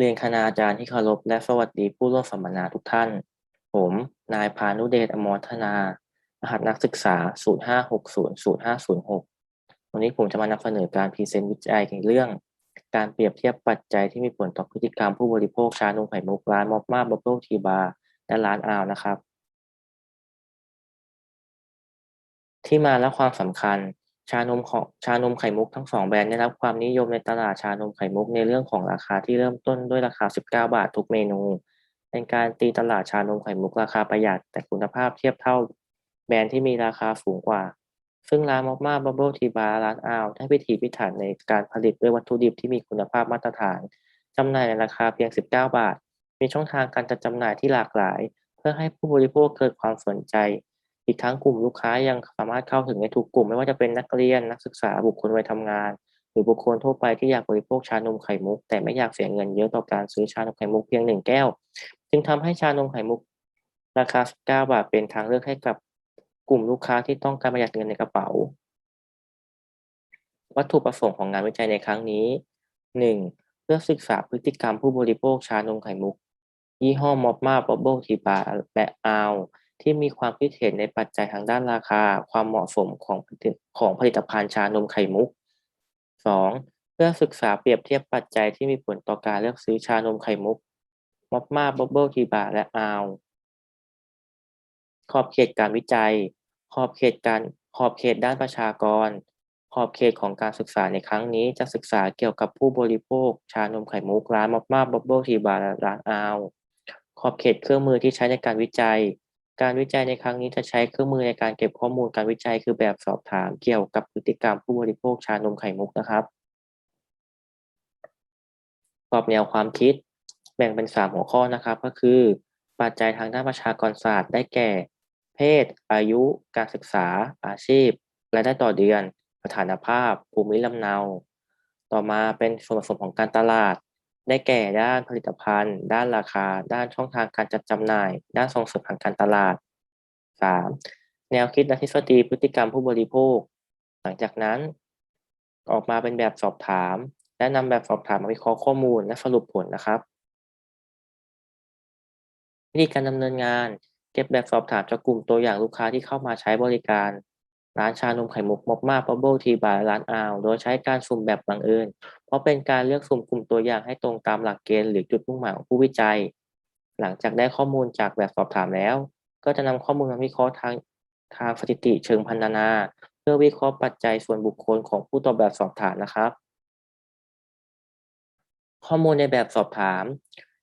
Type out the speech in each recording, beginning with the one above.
เรียนคณาจารย์ที่เคารพและสวัสดีผู้ร่วมสัมมนาทุกท่าน ผม นายพานุเดชอมรธนารหัสนักศึกษา 05600506 วันนี้ผมจะมานำเสนอการพรีเซนต์วิจัยในเรื่อง การเปรียบเทียบปัจจัยที่มีผลต่อพฤติกรรมผู้บริโภคชานมไข่มุกร้านมอปมาบับเบิลทีบาร์และร้านอาวนะครับ ที่มาและความสำคัญ ชานมของชานมไข่มุกทั้งสองแบรนด์ได้รับความนิยมในตลาดชานมไข่มุกในเรื่องของราคาที่เริ่มต้นด้วยราคา 19 บาททุกเมนู เป็นการตีตลาดชานมไข่มุกราคาประหยัดแต่คุณภาพเทียบเท่าแบรนด์ที่มีราคาสูงกว่า ซึ่งร้านมอมาบับเบิลทีบาร์ร้านอาวได้พิถีพิถันในการผลิตด้วยวัตถุดิบที่มีคุณภาพมาตรฐานจำหน่ายในราคาเพียง 19 บาท มีช่องทางการจัดจำหน่ายที่หลากหลาย เพื่อให้ผู้บริโภคเกิดความสนใจ อีกทั้งกลุ่มลูกค้ายังสามารถเข้าถึงในทุกกลุ่ม ไม่ว่าจะเป็นนักเรียนนักศึกษาบุคคลวัยทำงาน หรือบุคคลทั่วไปที่อยากบริโภคชานมไข่มุก แต่ไม่อยากเสียเงินเยอะต่อการซื้อชานมไข่มุกเพียงหนึ่งแก้ว จึงทำให้ชานมไข่มุก ราคา 19 บาทเป็นทางเลือกให้กับกลุ่มลูกค้าที่ต้องการประหยัดเงินในกระเป๋า วัตถุประสงค์ของงานวิจัยในครั้งนี้ 1. เพื่อศึกษาพฤติกรรมผู้บริโภคชานมไข่มุก ยี่ห้อมอปมาบับเบิลทีบาร์และอาว ที่มีความคิดเห็นในปัจจัยทางด้านราคา ความเหมาะสมของของผลิตภัณฑ์ชานมไข่มุก 2. เพื่อศึกษาเปรียบเทียบปัจจัยที่มีผลต่อการเลือกซื้อชานมไข่มุกมอปมาบับเบิลทีบาร์และอาวขอบเขตการวิจัย ขอบเขตการขอบเขตด้านประชากร ขอบเขตของการศึกษาในครั้งนี้จะศึกษาเกี่ยวกับผู้บริโภค ชานมไข่มุกร้านมอปมาบับเบิลทีบาร์และร้านอาวขอบเขตเครื่องมือที่ใช้ในการวิจัย การวิจัยในครั้งนี้จะใช้เครื่องมือในการเก็บข้อมูลการวิจัยคือแบบสอบถามเกี่ยวกับพฤติกรรมผู้บริโภคชานมไข่มุกนะครับกรอบแนวความคิดแบ่งเป็นสามหัวข้อนะครับ ก็คือ ปัจจัยทางด้านประชากรศาสตร์ได้แก่ เพศ อายุ การศึกษา อาชีพรายได้ต่อเดือน สถานภาพ ภูมิลำเนา ต่อมาเป็นส่วนผสมของการตลาด ได้แก่ด้านผลิตภัณฑ์ ด้านราคา ด้านช่องทางการจัดจำหน่าย ด้านส่งเสริมทางการตลาด 3. แนวคิดและทฤษฎีพฤติกรรมผู้บริโภค หลังจากนั้น ออกมาเป็นแบบสอบถาม และนำแบบสอบถามมาวิเคราะห์ข้อมูลและสรุปผลนะครับวิธีการดำเนินงาน เก็บแบบสอบถามจากกลุ่มตัวอย่างลูกค้าที่เข้ามาใช้บริการ ร้านชานมไข่มุกมอกมาบับเบิลทีบาร์ร้านอาวโดยใช้การสุ่มแบบบังเอิญ เพราะเป็นการเลือกสุ่มกลุ่มตัวอย่างให้ตรงตามหลักเกณฑ์หรือจุดมุ่งหมายของผู้วิจัย หลังจากได้ข้อมูลจากแบบสอบถามแล้ว ก็จะนำข้อมูลมาวิเคราะห์ทางทางสถิติเชิงพันธนา เพื่อวิเคราะห์ปัจจัยส่วนบุคคลของผู้ตอบแบบสอบถามนะครับ ข้อมูลในแบบสอบถาม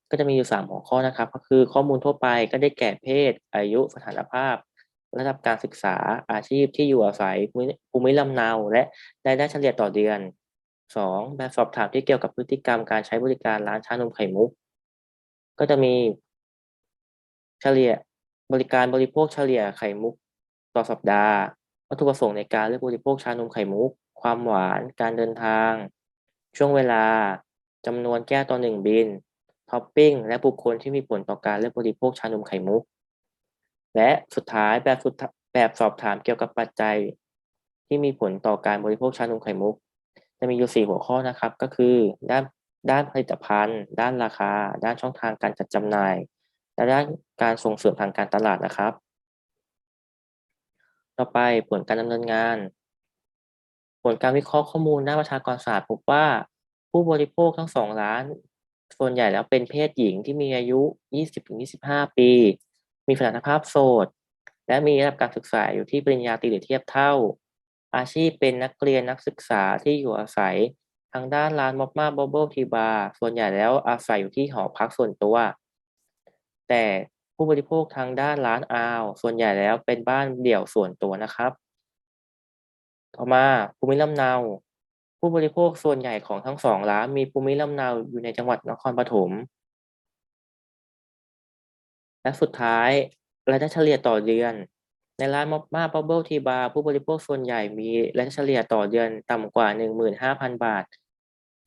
ก็จะมีอยู่ 3 หัวข้อนะครับ ก็คือข้อมูลทั่วไปก็ได้แก่เพศ อายุสถานภาพ ระดับการศึกษาอาชีพที่อยู่อาศัยภูมิลำเนาและรายได้เฉลี่ยต่อเดือน 2. แบบสอบถามที่เกี่ยวกับพฤติกรรมการใช้บริการร้านชานมไข่มุก ก็จะมีเฉลี่ยบริการบริโภคเฉลี่ยไข่มุก ต่อสัปดาห์ วัตถุประสงค์ในการเลือกบริโภคชานมไข่มุก ความหวาน การเดินทาง ช่วงเวลาจำนวนแก้วต่อหนึ่งบินท็อปปิ้งและบุคคลที่มีผลต่อการเลือกบริโภคชานมไข่มุก และสุดท้ายแบบสุดแบบสอบถามเกี่ยวกับปัจจัย ที่มีผลต่อการบริโภคชานมไข่มุก จะมีอยู่สี่หัวข้อนะครับ ก็คือด้านด้านผลิตภัณฑ์ ด้านราคา ด้านช่องทางการจัดจำหน่าย และด้านการส่งเสริมทางการตลาดนะครับ ต่อไปผลการดำเนินงาน ผลการวิเคราะห์ข้อมูลด้านประชากรศาสตร์พบว่าผู้บริโภคทั้งสองล้าน ส่วนใหญ่แล้วเป็นเพศหญิงที่มีอายุ 20-25 ปี มีสถานภาพโสด และมีระดับการศึกษาอยู่ที่ปริญญาตรีหรือเทียบเท่า อาชีพเป็นนักเรียนนักศึกษาที่อยู่อาศัยทางด้านร้านม็อปมาบับเบิลทีบาร์ส่วนใหญ่แล้วอาศัยอยู่ที่หอพักส่วนตัว แต่ผู้บริโภคทางด้านร้านอาว ส่วนใหญ่แล้วเป็นบ้านเดี่ยวส่วนตัวนะครับ ต่อมาภูมิลำเนา ผู้บริโภคส่วนใหญ่ของทั้งสองร้านมีภูมิลำเนาอยู่ในจังหวัดนครปฐม และสุดท้ายรายได้เฉลี่ยต่อเดือน ในร้านม็อปมาบับเบิลทีบาร์ผู้บริโภคส่วนใหญ่มีรายได้เฉลี่ยต่อเดือนต่ำกว่า 15,000 บาท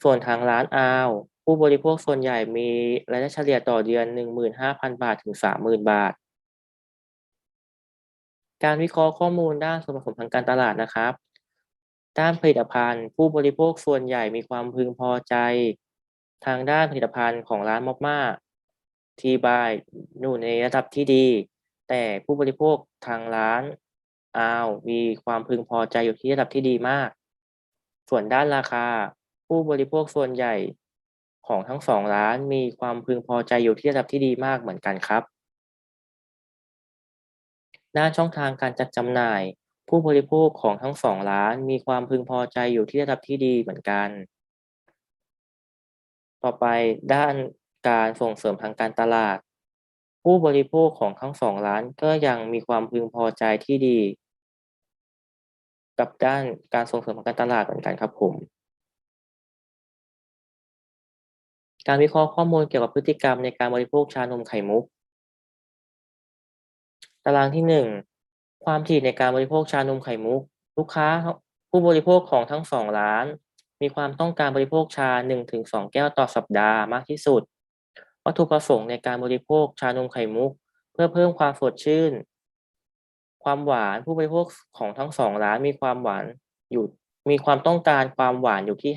ส่วนทางร้านอาวผู้บริโภคส่วนใหญ่มีรายได้เฉลี่ยต่อเดือน 15,000 บาทถึง 30,000 บาท การวิเคราะห์ข้อมูลด้านส่วนผสมทางการตลาดนะครับด้านผลิตภัณฑ์ ผู้บริโภคส่วนใหญ่มีความพึงพอใจ ทางด้านผลิตภัณฑ์ของร้านม็อบมา ที่บายอยู่ในระดับที่ดี แต่ผู้บริโภคทางร้านอาวมีความพึงพอใจอยู่ที่ระดับที่ดีมาก ส่วนด้านราคา ผู้บริโภคส่วนใหญ่ของทั้งสองร้านมีความพึงพอใจอยู่ที่ระดับที่ดีมากเหมือนกันครับด้านช่องทางการจัดจำหน่าย ผู้บริโภคของทั้งสองร้านมีความพึงพอใจอยู่ที่ระดับที่ดีเหมือนกัน ต่อไปด้าน การส่งเสริมทางการตลาด ผู้บริโภคของทั้งสองร้านก็ยังมีความพึงพอใจที่ดี กับด้านการส่งเสริมทางการตลาดเหมือนกันครับผม การวิเคราะห์ข้อมูลเกี่ยวกับพฤติกรรมในการบริโภคชานมไข่มุก ตารางที่หนึ่งความถี่ในการบริโภคชานมไข่มุก ลูกค้าผู้บริโภคของทั้งสองร้านมีความต้องการบริโภคชา 1-2 แก้วต่อสัปดาห์มากที่สุด วัตถุประสงค์ในการบริโภคชานมไข่มุก เพื่อเพิ่มความสดชื่น ความหวานผู้บริโภคของทั้งสองร้านมีความหวานอยู่มีความต้องการความหวานอยู่ที่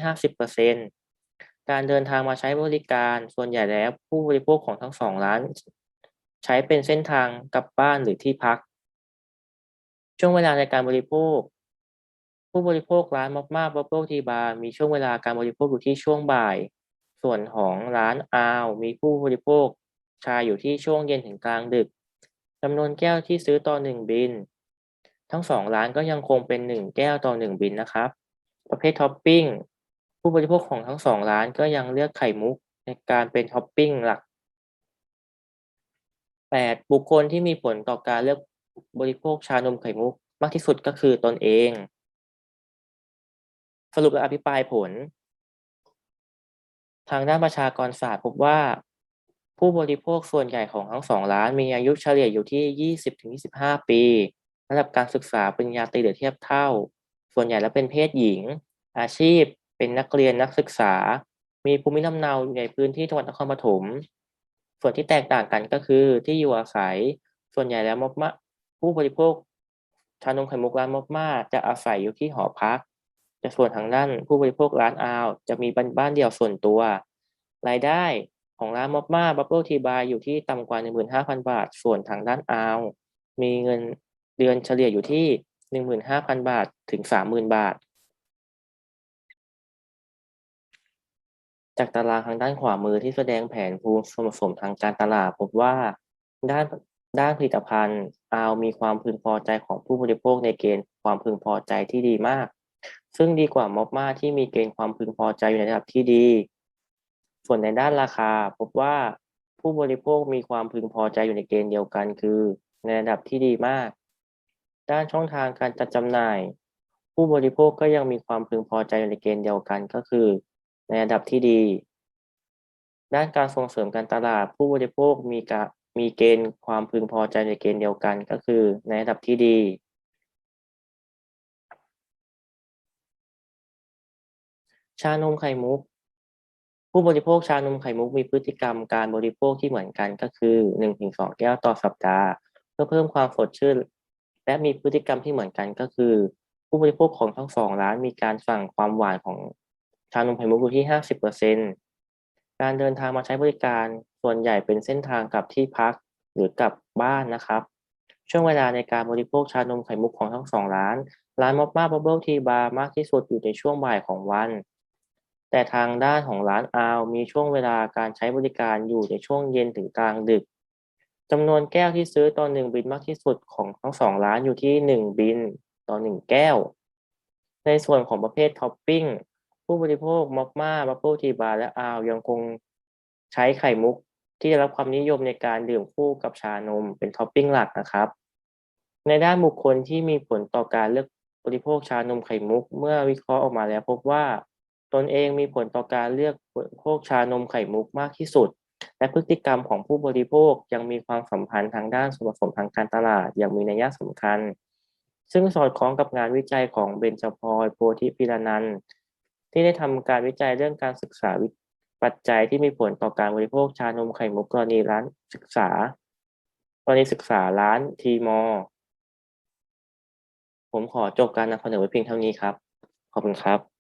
50%การเดินทางมาใช้บริการส่วนใหญ่แล้วผู้บริโภคของทั้งสองร้าน ใช้เป็นเส้นทางกลับบ้านหรือที่พัก ช่วงเวลาในการบริโภค ผู้บริโภคร้านมอกมาบับเบิลทีบาร์มีช่วงเวลาการบริโภคอยู่ที่ช่วงบ่าย ส่วนของร้านอาวมีผู้บริโภคชาอยู่ที่ช่วงเย็นถึงกลางดึกจำนวนแก้วที่ซื้อต่อหนึ่งบิน ทั้งสองร้านก็ยังคงเป็นหนึ่งแก้วต่อหนึ่งบินนะครับ ประเภทท็อปปิ้งผู้บริโภคของทั้งสองร้านก็ยังเลือกไข่มุกในการเป็นท็อปปิ้งหลัก 8. บุคคลที่มีผลต่อการเลือกบริโภคชานมไข่มุกมากที่สุดก็คือตนเอง สรุปและอภิปรายผล ทางด้านประชากรศาสตร์พบว่า ผู้บริโภคส่วนใหญ่ของทั้งสองร้านมีอายุเฉลี่ยอยู่ที่ 20-25 ปีระดับการศึกษาปริญญาตรีหรือเทียบเท่า ส่วนใหญ่แล้วเป็นเพศหญิง อาชีพ เป็นนักเรียนนักศึกษา มีภูมิลำเนาอยู่ในพื้นที่จังหวัดนครปฐม ส่วนที่แตกต่างกันก็คือที่อยู่อาศัย ส่วนใหญ่แล้วมอมะผู้บริโภคชานมไข่มุกร้านมอมาจะอาศัยอยู่ที่หอพัก แต่ส่วนทางด้านผู้บริโภคร้านอาวจะมีบ้านเดี่ยวส่วนตัว รายได้ของร้านมอบมาบับเบิลทีบายอยู่ที่ต่ำกว่า 15,000 บาท ส่วนทางด้านอาวมีเงินเดือนเฉลี่ยอยู่ที่ 15,000 บาทถึง 30,000 บาท จากตารางทางด้านขวามือที่แสดงแผนภูมิสมทางการตลาดพบว่าด้านด้านผลิตภัณฑ์อาวมีความพึงพอใจของผู้บริโภคในเกณฑ์ความพึงพอใจที่ดีมาก ซึ่งดีกว่ามอกมาที่มีเกณฑ์ความพึงพอใจอยู่ในระดับที่ดี ส่วนในด้านราคา พบว่าผู้บริโภคมีความพึงพอใจอยู่ในเกณฑ์เดียวกัน คือ ในระดับที่ดีมาก ด้านช่องทางการจัดจำหน่าย ผู้บริโภคก็ยังมีความพึงพอใจอยู่ในเกณฑ์เดียวกันก็คือ ในระดับที่ดี ด้านการส่งเสริมการตลาด ผู้บริโภคมีกะมีเกณฑ์ความพึงพอใจในเกณฑ์เดียวกันก็คือ ในระดับที่ดี ชานมไข่มุก ผู้บริโภคชานมไข่มุกมีพฤติกรรมการบริโภคที่เหมือนกันก็คือ1-2แก้วต่อสัปดาห์ เพื่อเพิ่มความสดชื่น และมีพฤติกรรมที่เหมือนกันก็คือ ผู้บริโภคของทั้งสองร้านมีการสั่งความหวานของชานมไข่มุกอยู่ที่50%การเดินทางมาใช้บริการส่วนใหญ่เป็นเส้นทางกลับที่พักหรือกลับบ้านนะครับ ช่วงเวลาในการบริโภคชานมไข่มุกของทั้งสองร้าน ร้านมอปมาบับเบิลทีบาร์มากที่สุดอยู่ในช่วงบ่ายของวัน แต่ทางด้านของร้านอาวมีช่วงเวลาการใช้บริการอยู่ในช่วงเย็นถึงกลางดึกจำนวนแก้วที่ซื้อต่อหนึ่งบินมากที่สุดของทั้งสองร้านอยู่ที่หนึ่งบินต่อหนึ่งแก้ว ในส่วนของประเภทท็อปปิ้งผู้บริโภคมอกมาบับเบิลทีบาร์และอาวยังคงใช้ไข่มุกที่ได้รับความนิยมในการดื่มคู่กับชานมเป็นท็อปปิ้งหลักนะครับ ในด้านบุคคลที่มีผลต่อการเลือกบริโภคชานมไข่มุก เมื่อวิเคราะห์ออกมาแล้วพบว่า ตนเองมีผลต่อการเลือกโภคชานมไข่มุกมากที่สุด และพฤติกรรมของผู้บริโภคยังมีความสัมพันธ์ทางด้านส่วนผสมทางการตลาดอย่างมีนัยสำคัญ ซึ่งสอดคล้องกับงานวิจัยของเบนจพอยโพธิพิรนันท์ที่ได้ทำการวิจัยเรื่องการศึกษาปัจจัยที่มีผลต่อการบริโภคชานมไข่มุกกรณีร้านศึกษากรณีศึกษาร้านทีมอ ผมขอจบการนำเสนอไว้เพียงเท่านี้ครับ ขอบคุณครับ